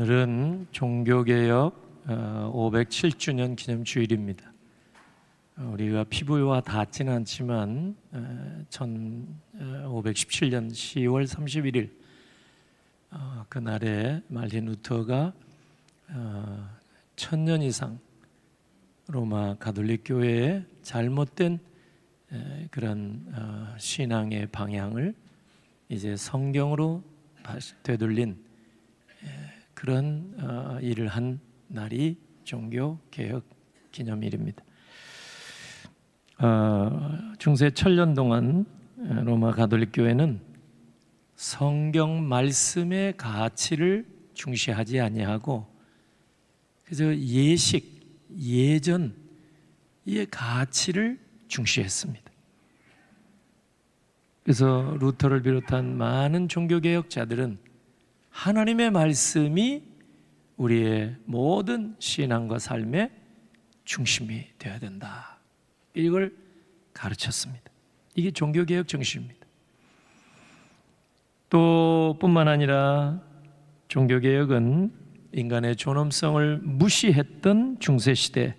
오늘은 종교개혁 507주년 기념 주일입니다. 어, 우리가 피부와 닿지는 않지만 1517년 10월 31일 어, 그날에 말틴 루터가 어, 천년 이상 로마 가톨릭 교회의 잘못된 에, 그런 어, 신앙의 방향을 이제 성경으로 되돌린 에, 그런 어, 일을 한 날이 종교 개혁 기념일입니다. 어, 중세 천년 동안 에, 로마 가톨릭 교회는 성경 말씀의 가치를 중시하지 아니하고 그저 예식 예전 의 가치를 중시했습니다. 그래서 루터를 비롯한 많은 종교 개혁자들은 하나님의 말씀이 우리의 모든 신앙과 삶의 중심이 되어야 된다. 이걸 가르쳤습니다. 이게 종교 개혁 정신입니다. 또 뿐만 아니라 종교 개혁은 인간의 존엄성을 무시했던 중세 시대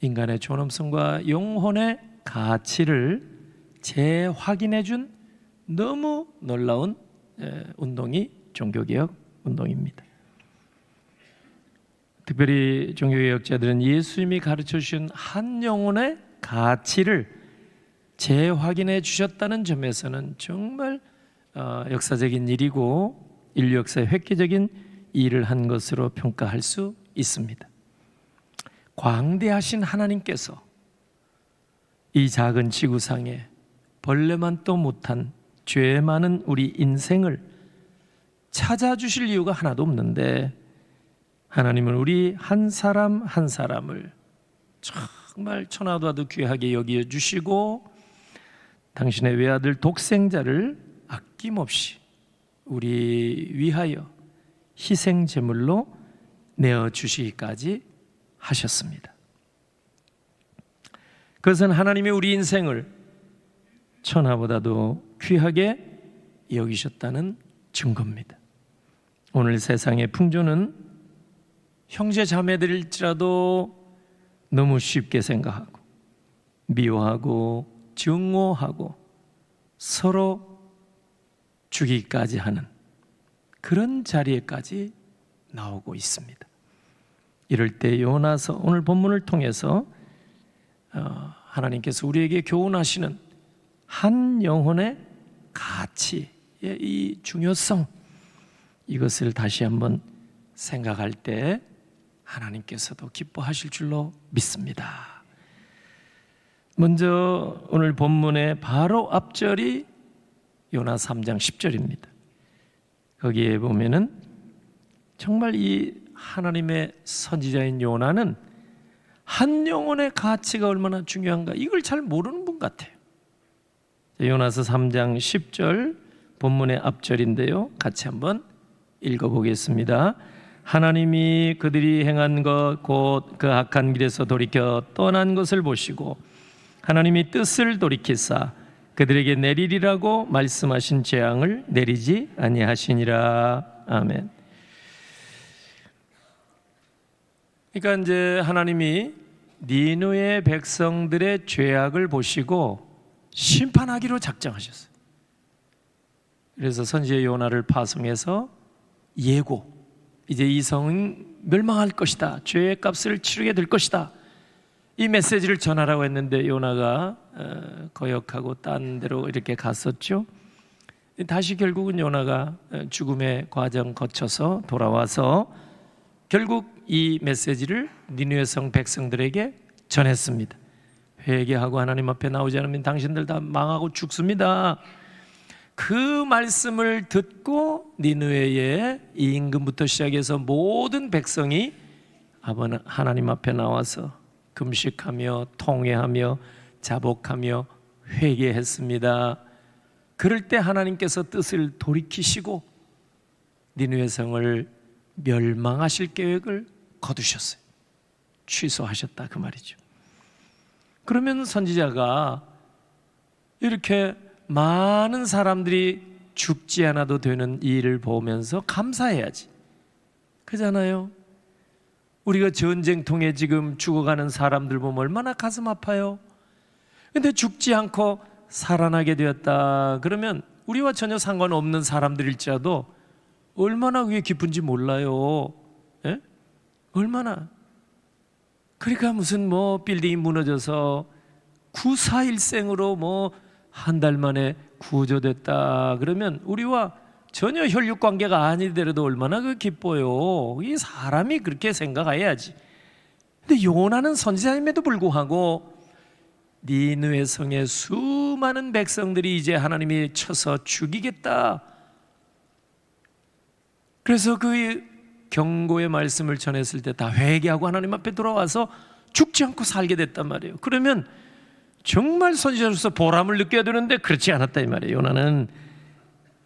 인간의 존엄성과 영혼의 가치를 재확인해 준 너무 놀라운 운동이 종교개혁 운동입니다. 특별히 종교개혁자들은 예수님이 가르쳐 주신 한 영혼의 가치를 재확인해 주셨다는 점에서는 정말 어, 역사적인 일이고 인류 역사의 획기적인 일을 한 것으로 평가할 수 있습니다. 광대하신 하나님께서 이 작은 지구상에 벌레만 또 못한 죄 많은 우리 인생을 찾아주실 이유가 하나도 없는데 하나님은 우리 한 사람 한 사람을 정말 천하도도 귀하게 여겨 주시고 당신의 외아들 독생자를 아낌없이 우리 위하여 희생 제물로 내어 주시기까지 하셨습니다. 그것은 하나님의 우리 인생을 천하보다도 귀하게 여기셨다는 증거입니다. 오늘 세상의 풍조는 형제 자매들일지라도 너무 쉽게 생각하고 미워하고 증오하고 서로 죽이기까지 하는 그런 자리에까지 나오고 있습니다. 이럴 때 요나서 오늘 본문을 통해서 어, 하나님께서 우리에게 교훈하시는 한 영혼의 가치의 이 중요성 이것을 다시 한번 생각할 때 하나님께서도 기뻐하실 줄로 믿습니다. 먼저 오늘 본문의 바로 앞절이 요나 3장 10절입니다. 거기에 보면은 정말 이 하나님의 선지자인 요나는 한 영혼의 가치가 얼마나 중요한가 이걸 잘 모르는 분 같아요. 요나서 3장 10절 본문의 앞절인데요. 같이 한번 읽어보겠습니다. 하나님이 그들이 행한 것 곧 그 악한 길에서 돌이켜 떠난 것을 보시고 하나님이 뜻을 돌이키사 그들에게 내리리라고 말씀하신 재앙을 내리지 아니하시니라. 아멘. 그러니까 이제 하나님이 니누의 백성들의 죄악을 보시고 심판하기로 작정하셨어요. 그래서 선지의 요나를 파송해서 예고 이제 이 성은 멸망할 것이다. 죄의 값을 치르게 될 것이다. 이 메시지를 전하라고 했는데 요나가 어, 거역하고 딴 데로 이렇게 갔었죠. 다시 결국은 요나가 어, 죽음의 과정 거쳐서 돌아와서 결국 이 메시지를 니누의 성 백성들에게 전했습니다. 회개하고 하나님 앞에 나오지 않으면 당신들 다 망하고 죽습니다. 그 말씀을 듣고 니누에의 이 임금부터 시작해서 모든 백성이 하나님 앞에 나와서 금식하며 통회하며 자복하며 회개했습니다. 그럴 때 하나님께서 뜻을 돌이키시고 니누의 성을 멸망하실 계획을 거두셨어요. 취소하셨다 그 말이죠. 그러면 선지자가 이렇게 많은 사람들이 죽지 않아도 되는 일을 보면서 감사해야지. 그잖아요. 우리가 전쟁통에 지금 죽어가는 사람들 보면 얼마나 가슴 아파요. 근데 죽지 않고 살아나게 되었다. 그러면 우리와 전혀 상관없는 사람들일지라도 얼마나 그게 기쁜지 몰라요. 예? 얼마나. 그러니까 무슨 뭐 빌딩이 무너져서 구사일생으로 뭐 한 달 만에 구조됐다. 그러면 우리와 전혀 혈육 관계가 아니더라도 얼마나 그 기뻐요. 이 사람이 그렇게 생각해야지. 근데 요나는 선지자임에도 불구하고 니느웨 성의 수많은 백성들이 이제 하나님이 쳐서 죽이겠다. 그래서 그 경고의 말씀을 전했을 때 다 회개하고 하나님 앞에 돌아와서 죽지 않고 살게 됐단 말이에요. 그러면 정말 선지자로서 보람을 느껴야 되는데 그렇지 않았다 이 말이에요. 요나는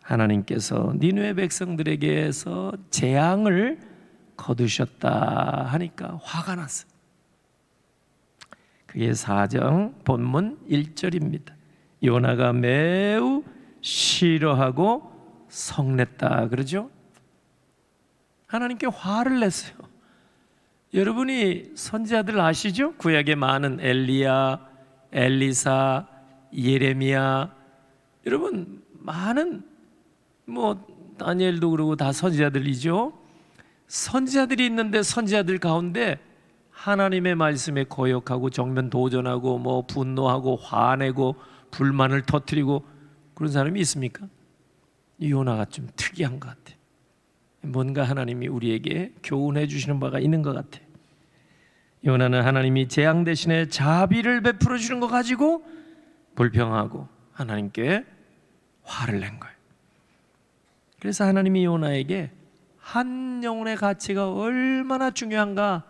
하나님께서 니누의 백성들에게서 재앙을 거두셨다 하니까 화가 났어요. 그게 사정 본문 1절입니다. 요나가 매우 싫어하고 성냈다 그러죠? 하나님께 화를 냈어요. 여러분이 선지자들 아시죠? 구약에 많은 엘리야, 엘리사, 예레미야 여러분 많은 뭐 다니엘도 그러고 다 선지자들이죠. 선지자들이 있는데 선지자들 가운데 하나님의 말씀에 거역하고 정면 도전하고 뭐 분노하고 화내고 불만을 터뜨리고 그런 사람이 있습니까? 이 요나가 좀 특이한 것 같아. 뭔가 하나님이 우리에게 교훈해 주시는 바가 있는 것 같아. 요나는 하나님이 재앙 대신에 자비를 베풀어 주는 거 가지고 불평하고 하나님께 화를 낸 거예요. 그래서 하나님이 요나에게 한 영혼의 가치가 얼마나 중요한가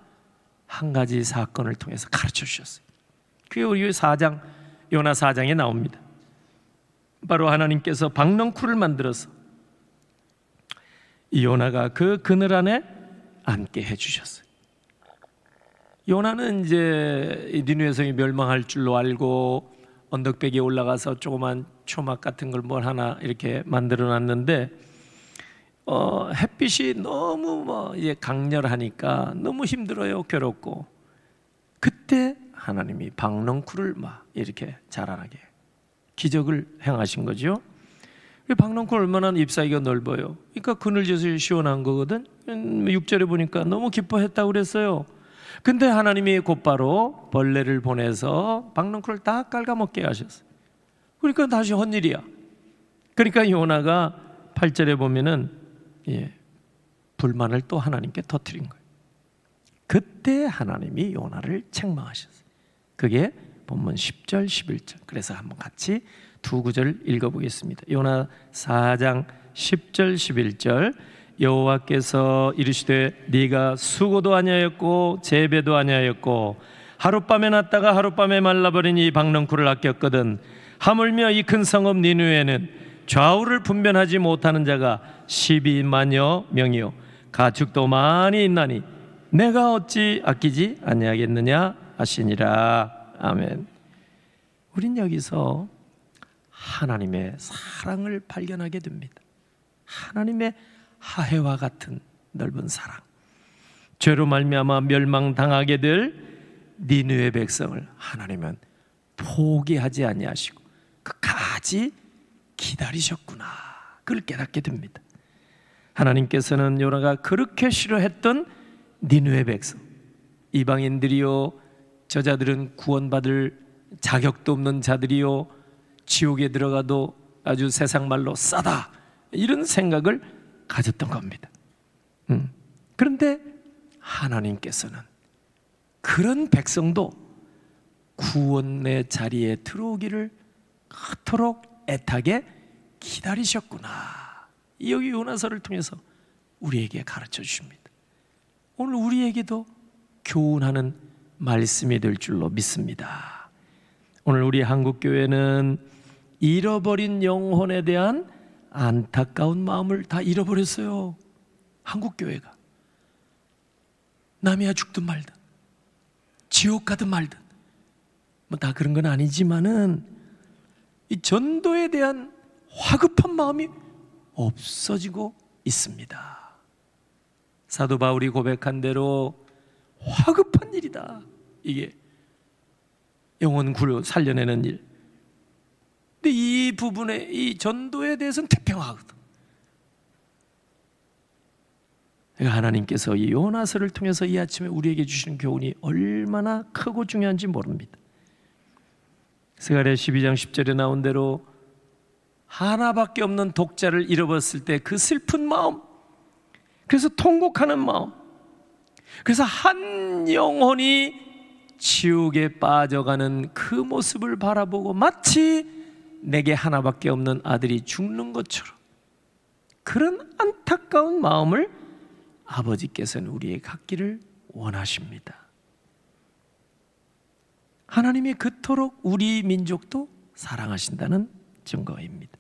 한 가지 사건을 통해서 가르쳐 주셨어요. 그게 우리 4장 요나 4장에 나옵니다. 바로 하나님께서 박넝쿨을 만들어서 이 요나가 그 그늘 안에 앉게 해 주셨어요. 요나는 이제 니누의 성이 멸망할 줄로 알고 언덕배기에 올라가서 조그만 초막 같은 걸 뭘 하나 이렇게 만들어 놨는데 어, 햇빛이 너무 뭐 이제 강렬하니까 너무 힘들어요, 괴롭고. 그때 하나님이 박넝쿨을 막 이렇게 자라나게 기적을 행하신 거죠. 박넝쿨 얼마나 잎사귀가 넓어요. 그러니까 그늘져서 시원한 거거든. 6절에 보니까 너무 기뻐했다고 그랬어요. 근데 하나님이 곧바로 벌레를 보내서 박넝쿨을 다 깔아먹게 하셨어요. 그러니까 다시 헛일이야. 그러니까 요나가 8절에 보면은 예, 불만을 또 하나님께 터뜨린 거예요. 그때 하나님이 요나를 책망하셨어요. 그게 본문 10절, 11절. 그래서 한번 같이 두 구절 읽어보겠습니다. 요나 4장 10절, 11절. 여호와께서 이르시되 네가 수고도 아니하였고 재배도 아니하였고 하룻밤에 났다가 하룻밤에 말라버린 이 박넝쿨을 아꼈거든 하물며 이 큰 성읍 니누에는 좌우를 분별하지 못하는 자가 12만여 명이요 가축도 많이 있나니 내가 어찌 아끼지 아니하겠느냐 하시니라 아멘. 우린 여기서 하나님의 사랑을 발견하게 됩니다. 하나님의 하해와 같은 넓은 사랑. 죄로 말미암아 멸망당하게 될 니느의 백성을 하나님은 포기하지 아니하시고 끝까지 기다리셨구나. 그걸 깨닫게 됩니다. 하나님께서는 요나가 그렇게 싫어했던 니느의 백성 이방인들이요 저자들은 구원받을 자격도 없는 자들이요 지옥에 들어가도 아주 세상 말로 싸다 이런 생각을 가졌던 겁니다. 음. 그런데 하나님께서는 그런 백성도 구원의 자리에 들어오기를 그토록 애타게 기다리셨구나. 여기 요나서를 통해서 우리에게 가르쳐 주십니다. 오늘 우리에게도 교훈하는 말씀이 될 줄로 믿습니다. 오늘 우리 한국 교회는 잃어버린 영혼에 대한 안타까운 마음을 다 잃어버렸어요. 한국 교회가 남이야 죽든 말든 지옥 가든 말든 뭐 다 그런 건 아니지만은 이 전도에 대한 화급한 마음이 없어지고 있습니다. 사도 바울이 고백한 대로 화급한 일이다. 이게 영혼 구려 살려내는 일. 근데 이 부분에 이 전도에 대해서는 태평하거든. 그러니까 하나님께서 이 요나서를 통해서 이 아침에 우리에게 주시는 교훈이 얼마나 크고 중요한지 모릅니다. 스가랴 12장 10절에 나온 대로 하나밖에 없는 독자를 잃어버렸을 때 그 슬픈 마음, 그래서 통곡하는 마음, 그래서 한 영혼이 지옥에 빠져가는 그 모습을 바라보고 마치 내게 하나밖에 없는 아들이 죽는 것처럼 그런 안타까운 마음을 아버지께서는 우리의 갖기를 원하십니다. 하나님이 그토록 우리 민족도 사랑하신다는 증거입니다.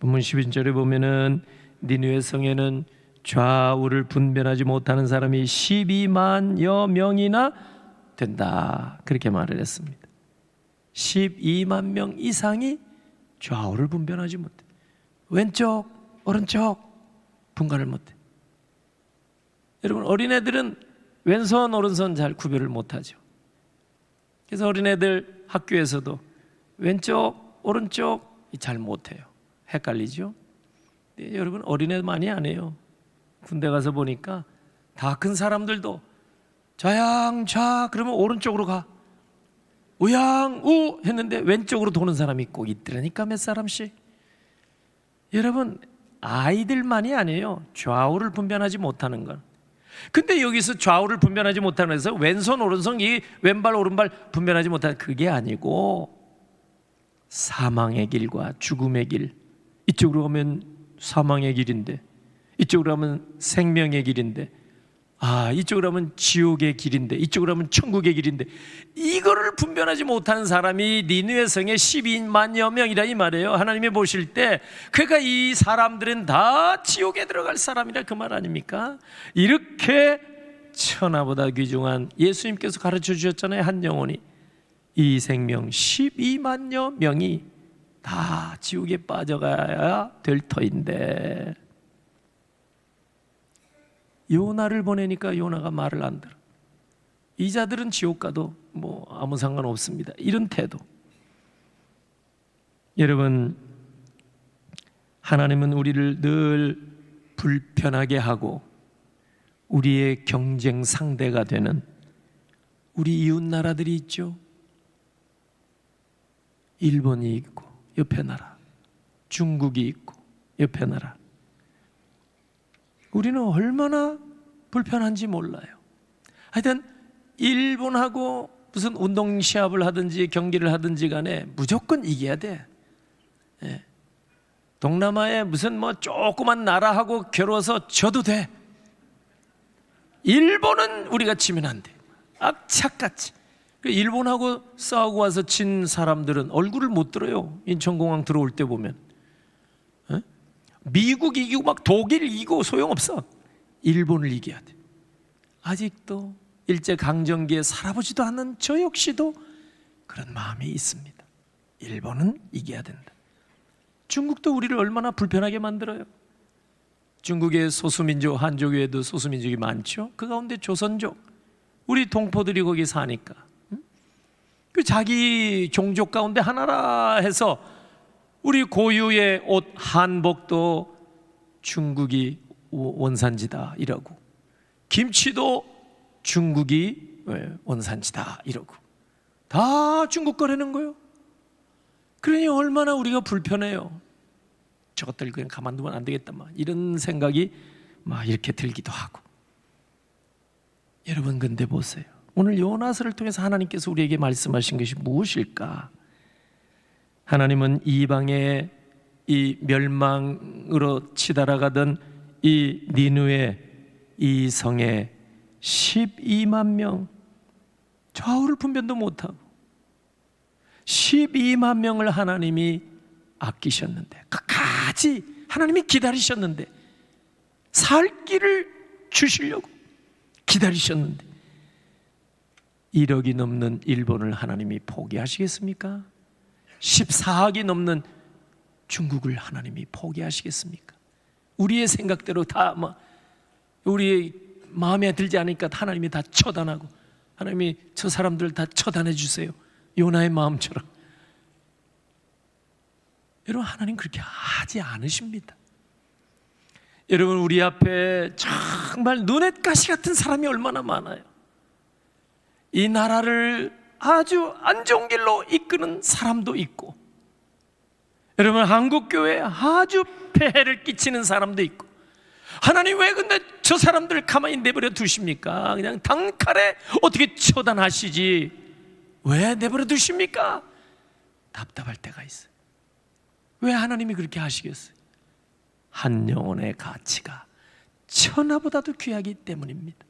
본문 12절에 보면은 니누의 성에는 좌우를 분별하지 못하는 사람이 12만여 명이나 된다. 그렇게 말을 했습니다. 12만 명 이상이 좌우를 분별하지 못해. 왼쪽, 오른쪽 분간을 못해. 여러분 어린애들은 왼손 오른손 잘 구별을 못하죠. 그래서 어린애들 학교에서도 왼쪽 오른쪽 잘 못해요. 헷갈리죠. 네, 여러분 어린애만이 아니에요. 군대 가서 보니까 다 큰 사람들도 좌양 좌 그러면 오른쪽으로 가. 우양 우 했는데 왼쪽으로 도는 사람이 꼭 있더라니까 몇 사람씩. 여러분 아이들만이 아니에요. 좌우를 분별하지 못하는 건. 근데 여기서 좌우를 분별하지 못하는 데서 왼손 오른손 이 왼발 오른발 분별하지 못하는 그게 아니고 사망의 길과 죽음의 길 이쪽으로 가면 사망의 길인데 이쪽으로 가면 생명의 길인데 아 이쪽으로 가면 지옥의 길인데 이쪽으로 가면 천국의 길인데 이거를 분별하지 못하는 사람이 니누의 성에 12만여 명이라 이 말이에요. 하나님이 보실 때 그러니까 이 사람들은 다 지옥에 들어갈 사람이라 그 말 아닙니까? 이렇게 천하보다 귀중한 예수님께서 가르쳐 주셨잖아요 한 영혼이. 이 생명 12만여 명이 다 지옥에 빠져가야 될 터인데 요나를 보내니까 요나가 말을 안 들어. 이 자들은 지옥 가도 뭐 아무 상관 없습니다. 이런 태도. 여러분 하나님은 우리를 늘 불편하게 하고 우리의 경쟁 상대가 되는 우리 이웃 나라들이 있죠. 일본이 있고 옆에 나라, 중국이 있고 옆에 나라. 우리는 얼마나 불편한지 몰라요. 하여튼 일본하고 무슨 운동 시합을 하든지 경기를 하든지 간에 무조건 이겨야 돼. 예. 동남아에 무슨 뭐 조그만 나라하고 겨뤄서 져도 돼. 일본은 우리가 치면 안 돼. 악착같이. 그 일본하고 싸우고 와서 친 사람들은 얼굴을 못 들어요. 인천공항 들어올 때 보면. 예? 미국 이기고 막 독일 이기고 소용없어. 일본을 이겨야 돼. 아직도 일제 강점기에 살아보지도 않은 저 역시도 그런 마음이 있습니다. 일본은 이겨야 된다. 중국도 우리를 얼마나 불편하게 만들어요. 중국의 소수민족 한족 외에도 소수민족이 많죠. 그 가운데 조선족 우리 동포들이 거기 사니까 응? 그 자기 종족 가운데 하나라 해서 우리 고유의 옷 한복도 중국이 원산지다 이러고 김치도 중국이 원산지다 이러고 다 중국 거라는 거요. 그러니 얼마나 우리가 불편해요. 저것들 그냥 가만두면 안 되겠다 막 이런 생각이 막 이렇게 들기도 하고. 여러분 근데 보세요. 오늘 요나서를 통해서 하나님께서 우리에게 말씀하신 것이 무엇일까? 하나님은 이방의 이 멸망으로 치달아가던 이 니누의 이 성에 12만 명 좌우를 분별도 못하고 12만 명을 하나님이 아끼셨는데 끝까지 하나님이 기다리셨는데 살 길을 주시려고 기다리셨는데 1억이 넘는 일본을 하나님이 포기하시겠습니까? 14억이 넘는 중국을 하나님이 포기하시겠습니까? 우리의 생각대로 다뭐 우리 마음에 들지 않으니까 하나님이 다 처단하고 하나님이 저 사람들 다 처단해 주세요. 요나의 마음처럼. 여러분 하나님 그렇게 하지 않으십니다. 여러분 우리 앞에 정말 눈엣 가시 같은 사람이 얼마나 많아요. 이 나라를 아주 안 좋은 길로 이끄는 사람도 있고 여러분 한국 교회에 아주 폐해를 끼치는 사람도 있고 하나님 왜 근데 저 사람들 가만히 내버려 두십니까? 그냥 단칼에 어떻게 처단하시지? 왜 내버려 두십니까? 답답할 때가 있어요. 왜 하나님이 그렇게 하시겠어요? 한 영혼의 가치가 천하보다도 귀하기 때문입니다.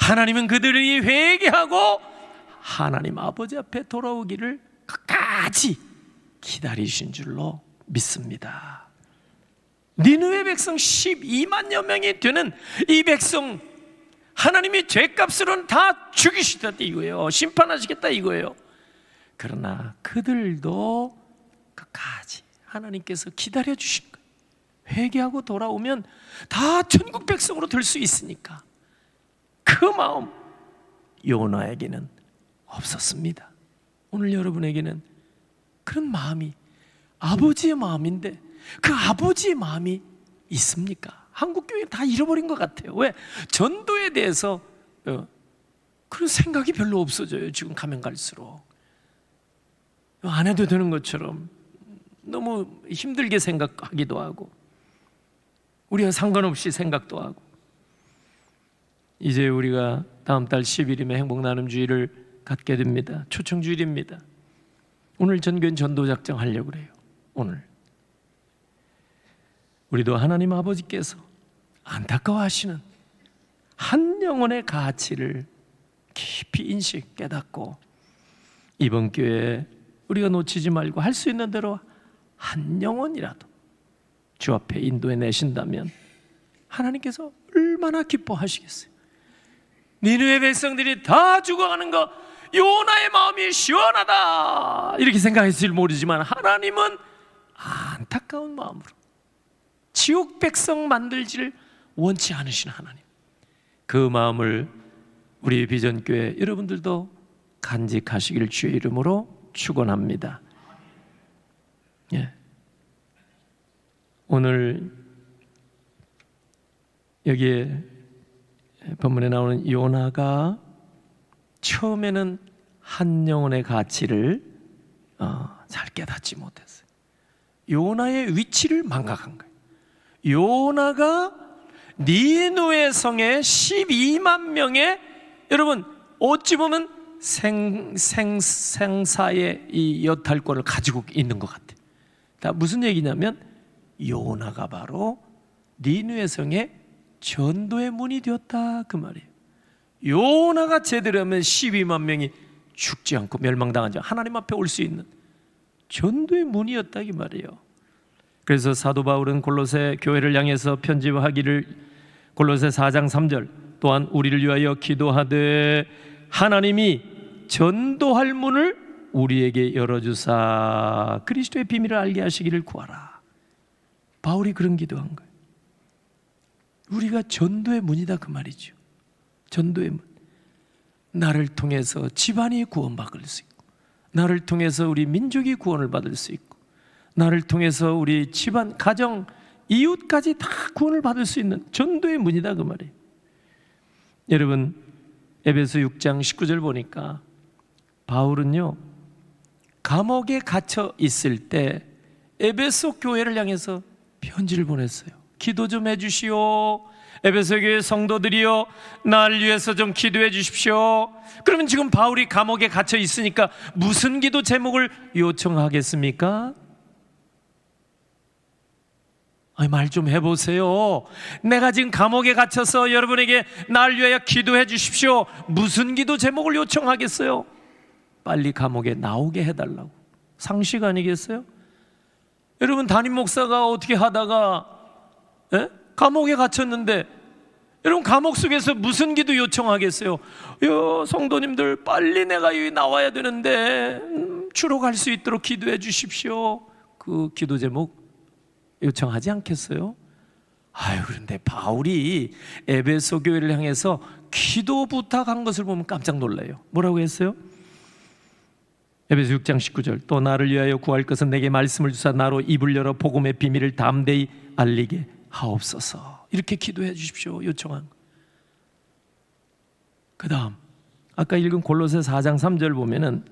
하나님은 그들이 회개하고 하나님 아버지 앞에 돌아오기를 끝까지 기다리신 줄로 믿습니다. 니느웨 백성 12만여 명이 되는 이 백성 하나님이 죄값으로는 다 죽이시다 이거예요. 심판하시겠다 이거예요. 그러나 그들도 끝까지 하나님께서 기다려 주신 거예요. 회개하고 돌아오면 다 천국 백성으로 될 수 있으니까 그 마음 요나에게는 없었습니다. 오늘 여러분에게는 그런 마음이 아버지의 마음인데 그 아버지의 마음이 있습니까? 한국 교회 다 잃어버린 것 같아요. 왜 전도에 대해서 어, 그런 생각이 별로 없어져요. 지금 가면 갈수록 안 해도 되는 것처럼 너무 힘들게 생각하기도 하고 우리가 상관없이 생각도 하고 이제 우리가 다음 달 10일이면 행복 나눔 주일을 갖게 됩니다. 초청 주일입니다. 오늘 전교인 전도 작정 하려고 그래요. 오늘 우리도 하나님 아버지께서 안타까워하시는 한 영혼의 가치를 깊이 인식 깨닫고 이번 기회에 우리가 놓치지 말고 할 수 있는 대로 한 영혼이라도 주 앞에 인도해 내신다면 하나님께서 얼마나 기뻐하시겠어요. 니누의 백성들이 다 죽어가는 거 요나의 마음이 시원하다 이렇게 생각했을 모르지만 하나님은 안타까운 마음으로 지옥 백성 만들지를 원치 않으신 하나님 그 마음을 우리 비전교회 여러분들도 간직하시길 주의 이름으로 축원합니다. 예. 오늘 여기에 본문에 나오는 요나가 처음에는 한 영혼의 가치를 어, 잘 깨닫지 못했어요. 요나의 위치를 망각한 거예요. 요나가 니누의 성에 12만 명의 여러분 어찌 보면 생, 생, 생사의 이 여탈권을 가지고 있는 것 같아요. 다 무슨 얘기냐면 요나가 바로 니누의 성에 전도의 문이 되었다 그 말이에요. 요나가 제대로 하면 12만 명이 죽지 않고 멸망당하지 않고 하나님 앞에 올 수 있는 전도의 문이었다 이 말이에요. 그래서 사도 바울은 골로새 교회를 향해서 편집하기를 골로새 4장 3절 또한 우리를 위하여 기도하되 하나님이 전도할 문을 우리에게 열어주사 그리스도의 비밀을 알게 하시기를 구하라. 바울이 그런 기도한 거예요. 우리가 전도의 문이다 그 말이죠. 전도의 문. 나를 통해서 집안이 구원받을 수 있고, 나를 통해서 우리 민족이 구원을 받을 수 있고, 나를 통해서 우리 집안, 가정, 이웃까지 다 구원을 받을 수 있는 전도의 문이다 그 말이에요. 여러분 에베소 6장 19절 보니까 바울은요 감옥에 갇혀 있을 때 에베소 교회를 향해서 편지를 보냈어요. 기도 좀 해주시오. 에베소 교회 성도들이요, 날 위해서 좀 기도해 주십시오. 그러면 지금 바울이 감옥에 갇혀 있으니까 무슨 기도 제목을 요청하겠습니까? 말좀 해보세요. 내가 지금 감옥에 갇혀서 여러분에게 날 위하여 기도해 주십시오. 무슨 기도 제목을 요청하겠어요? 빨리 감옥에 나오게 해달라고. 상식 아니겠어요? 여러분 담임 목사가 어떻게 하다가 에? 감옥에 갇혔는데 여러분 감옥 속에서 무슨 기도 요청하겠어요? 요 성도님들 빨리 내가 여기 나와야 되는데 음, 주로 갈 수 있도록 기도해 주십시오. 그 기도 제목 요청하지 않겠어요? 아유 그런데 바울이 에베소 교회를 향해서 기도 부탁한 것을 보면 깜짝 놀라요. 뭐라고 했어요? 에베소 6장 19절 또 나를 위하여 구할 것은 내게 말씀을 주사 나로 입을 열어 복음의 비밀을 담대히 알리게 하옵소서. 이렇게 기도해 주십시오. 요청한. 그 다음 아까 읽은 골로새 4장 3절 보면은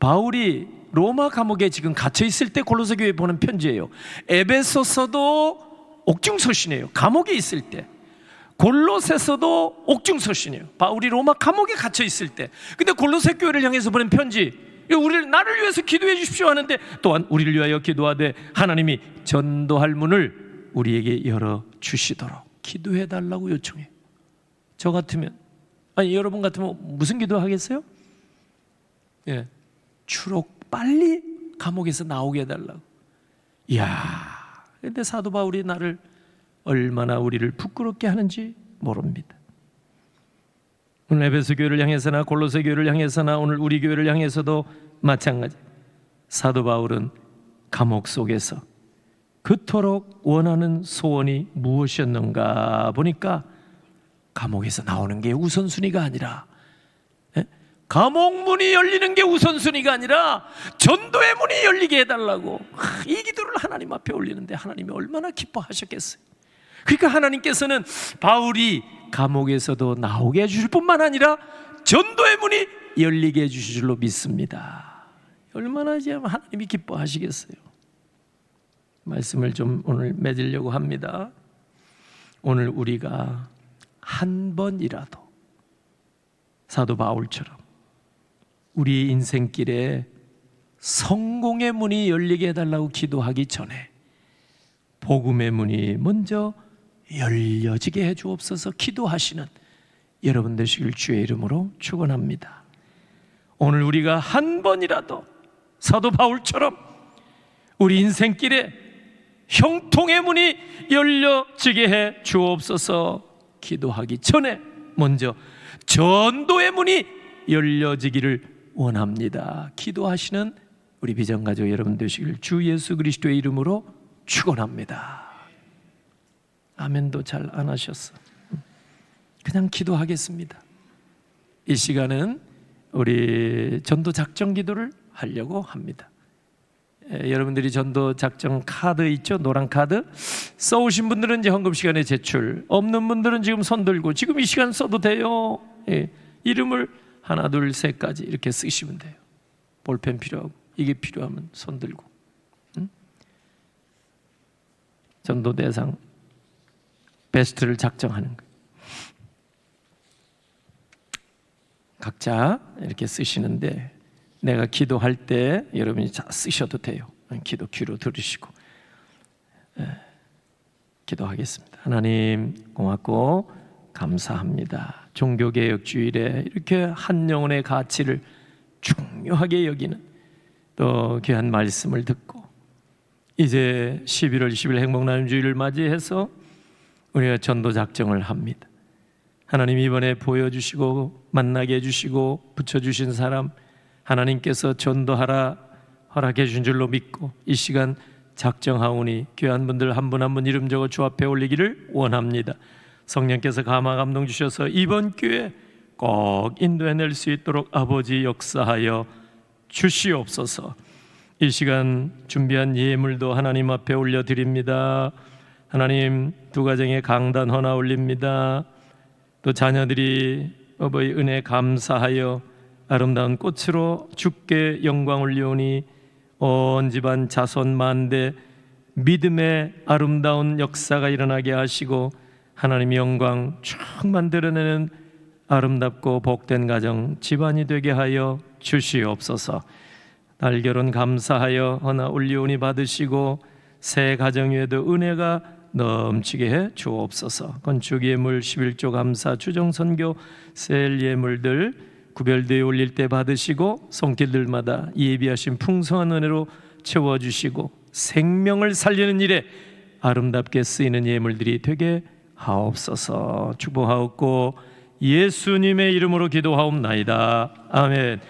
바울이 로마 감옥에 지금 갇혀 있을 때 골로새 교회 보낸 편지예요. 에베소서도 옥중서신이에요. 감옥에 있을 때. 골로새서도 옥중서신이에요. 바울이 로마 감옥에 갇혀 있을 때. 근데 골로새 교회를 향해서 보낸 편지. 우리를 나를 위해서 기도해 주십시오 하는데 또한 우리를 위하여 기도하되 하나님이 전도할 문을 우리에게 열어 주시도록 기도해 달라고 요청해. 저 같으면 아니 여러분 같으면 무슨 기도 하겠어요? 예. 추록 빨리 감옥에서 나오게 해달라고. 이야. 근데 사도 바울이 나를 얼마나 우리를 부끄럽게 하는지 모릅니다. 오늘 에베소 교회를 향해서나 골로새 교회를 향해서나 오늘 우리 교회를 향해서도 마찬가지. 사도 바울은 감옥 속에서 그토록 원하는 소원이 무엇이었는가 보니까 감옥에서 나오는 게 우선순위가 아니라 예? 감옥 문이 열리는 게 우선순위가 아니라 전도의 문이 열리게 해달라고 하, 이 기도를 하나님 앞에 올리는데 하나님이 얼마나 기뻐하셨겠어요. 그러니까 하나님께서는 바울이 감옥에서도 나오게 해주실 뿐만 아니라 전도의 문이 열리게 해주실 줄로 믿습니다. 얼마나 이제 하나님이 기뻐하시겠어요. 말씀을 좀 오늘 맺으려고 합니다. 오늘 우리가 한 번이라도 사도 바울처럼 우리 인생길에 성공의 문이 열리게 해달라고 기도하기 전에 복음의 문이 먼저 열려지게 해 주옵소서 기도하시는 여러분 되시길 주의 이름으로 축원합니다. 오늘 우리가 한 번이라도 사도 바울처럼 우리 인생길에 형통의 문이 열려지게 해 주옵소서 기도하기 전에 먼저 전도의 문이 열려지기를 원합니다. 기도하시는 우리 비전 가족 여러분 되시길 주 예수 그리스도의 이름으로 축원합니다. 아멘도 잘 안 하셨어. 그냥 기도하겠습니다. 이 시간은 우리 전도 작전 기도를 하려고 합니다. 에, 여러분들이 전도 작전 카드 있죠? 노란 카드 써오신 분들은 이제 헌금 시간에 제출, 없는 분들은 지금 손 들고 지금 이 시간 써도 돼요. 예, 이름을 하나, 둘, 셋까지 이렇게 쓰시면 돼요. 볼펜 필요하고 이게 필요하면 손 들고. 응? 전도 대상 베스트를 작정하는 거예요. 각자 이렇게 쓰시는데 내가 기도할 때 여러분이 다 쓰셔도 돼요. 기도 귀로 들으시고 예, 기도하겠습니다. 하나님 고맙고 감사합니다. 종교개혁 주일에 이렇게 한 영혼의 가치를 중요하게 여기는 또 귀한 말씀을 듣고 이제 11월 10일 행복나눔 주일을 맞이해서 우리가 전도 작정을 합니다. 하나님 이번에 보여주시고 만나게 해주시고 붙여주신 사람 하나님께서 전도하라 허락해 주신 줄로 믿고 이 시간 작정하오니 귀한 분들 한 분 한 분 이름 적어 주 앞에 올리기를 원합니다. 성령께서 감화 감동 주셔서 이번 기회 꼭 인도해낼 수 있도록 아버지 역사하여 주시옵소서. 이 시간 준비한 예물도 하나님 앞에 올려드립니다. 하나님 두 가정에 강단 하나 올립니다. 또 자녀들이 어버이 은혜 감사하여 아름다운 꽃으로 주께 영광 올리오니 온 집안 자손 만대 믿음의 아름다운 역사가 일어나게 하시고 하나님의 영광 충만 드러내는 아름답고 복된 가정 집안이 되게 하여 주시옵소서. 날 결혼 감사하여 하나 올리오니 받으시고 새 가정 위에도 은혜가 넘치게 해 주옵소서. 건축 예물 11조 감사 주정 선교 셀 예물들 구별되어 올릴 때 받으시고 손길들마다 예비하신 풍성한 은혜로 채워 주시고 생명을 살리는 일에 아름답게 쓰이는 예물들이 되게 하옵소서. 축복하옵고 예수님의 이름으로 기도하옵나이다. 아멘.